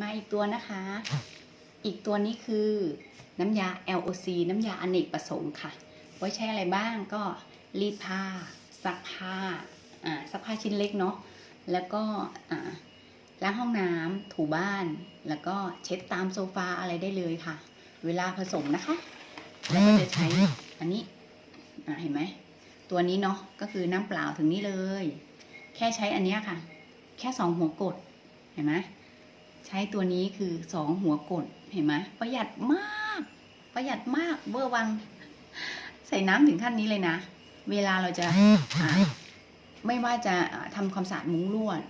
มาอีกตัวนะคะ อีกตัวนี้คือน้ำยา LOC น้ำยาอเนกประสงค์ค่ะ ไว้ใช้อะไรบ้างก็รีดผ้าซักผ้าอ่าซักผ้าชิ้นเล็กเนาะแล้วก็อ่าล้างห้องน้ำถูบ้าน แล้วก็เช็ดตามโซฟาอะไรได้เลยค่ะ เวลาผสมนะคะแล้วก็จะใช้อันนี้อ่าเห็นไหมตัวนี้เนาะก็คือน้ำเปล่าถึงนี้เลย แค่ใช้อันเนี้ยค่ะ แค่สองหัวกดเห็นไหม ใช้ตัวนี้คือสองหัวกดเห็นไหมประหยัดมาก ประหยัดมากเบอร์วัง ใส่น้ำถึงขั้นนี้เลยนะ เวลาเราจะไม่ว่าจะทำความสะอาดมุ้งลวด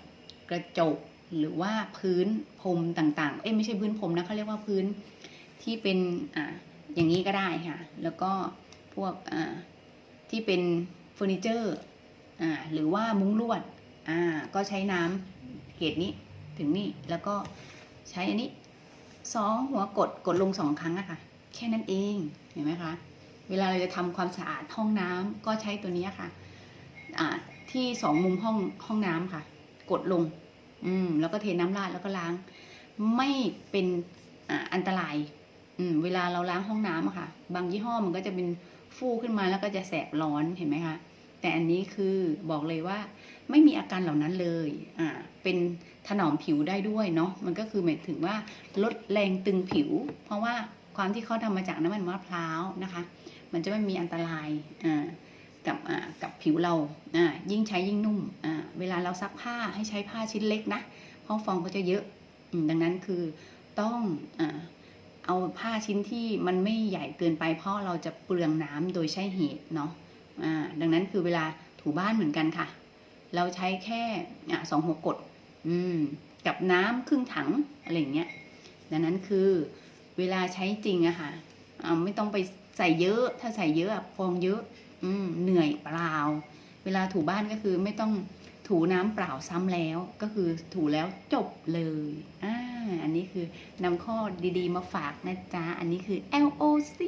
กระจกหรือว่าพื้นพรมต่าง ๆ เอ้ยไม่ใช่พื้นพรมนะเขาเรียกว่าพื้นที่เป็นอ่าอย่างนี้ก็ได้ค่ะ แล้วก็พวกอ่าที่เป็นเฟอร์นิเจอร์อ่าหรือว่ามุ้งลวดอ่าก็ใช้น้ำเกรดนี้ ถึงนี่แล้วก็ใช้อันนี้สองหัวกดกดลงสองครั้งอะค่ะ แค่นั้นเองเห็นไหมคะเวลาเราจะทำความสะอาดห้องน้ำก็ใช้ตัวนี้ค่ะอ่าที่สองมุมห้องห้องน้ำค่ะ กดลง อืม แล้วก็เทน้ำราดแล้วก็ล้าง ไม่เป็นออันตราย อืม เวลาเราล้างห้องน้ำอะค่ะ บางยี่ห้อมันก็จะเป็นฟูขึ้นมาแล้วก็จะแสบร้อนเห็นไหมคะ แต่อันนี้คือบอกเลยว่าไม่มีอาการเหล่านั้นเลยอ่าเป็นถนอมผิวได้ด้วยเนาะมันก็คือหมายถึงว่าลดแรงตึงผิว เพราะว่าความที่เขาทำมาจากน้ำมันมะพร้าวนะคะ มันจะไม่มีอันตรายอ่ากับอ่ากับผิวเราอ่ายิ่งใช้ยิ่งนุ่มอ่าเวลาเราซักผ้าให้ใช้ผ้าชิ้นเล็กนะเพราะฟองก็จะเยอะดังนั้นคือต้องอ่าเอาผ้าชิ้นที่มันไม่ใหญ่เกินไปเพราะเราจะเปลืองน้ำโดยใช่เหตุเนาะ ดังนั้นคือเวลาถูบ้านเหมือนกันค่ะ เราใช้แค่สองหัวกดกับน้ำครึ่งถังอะไรอย่างเงี้ย ดังนั้นคือเวลาใช้จริงอะค่ะไม่ต้องไปใส่เยอะ ถ้าใส่เยอะอะฟองเยอะอืเหนื่อยเปล่า เวลาถูบ้านก็คือไม่ต้องถูน้ำเปล่าซ้ำแล้ว ก็คือถูแล้วจบเลยอ่าอันนี้คือนำข้อดีๆมาฝากนะจ๊ะ อันนี้คือ LOC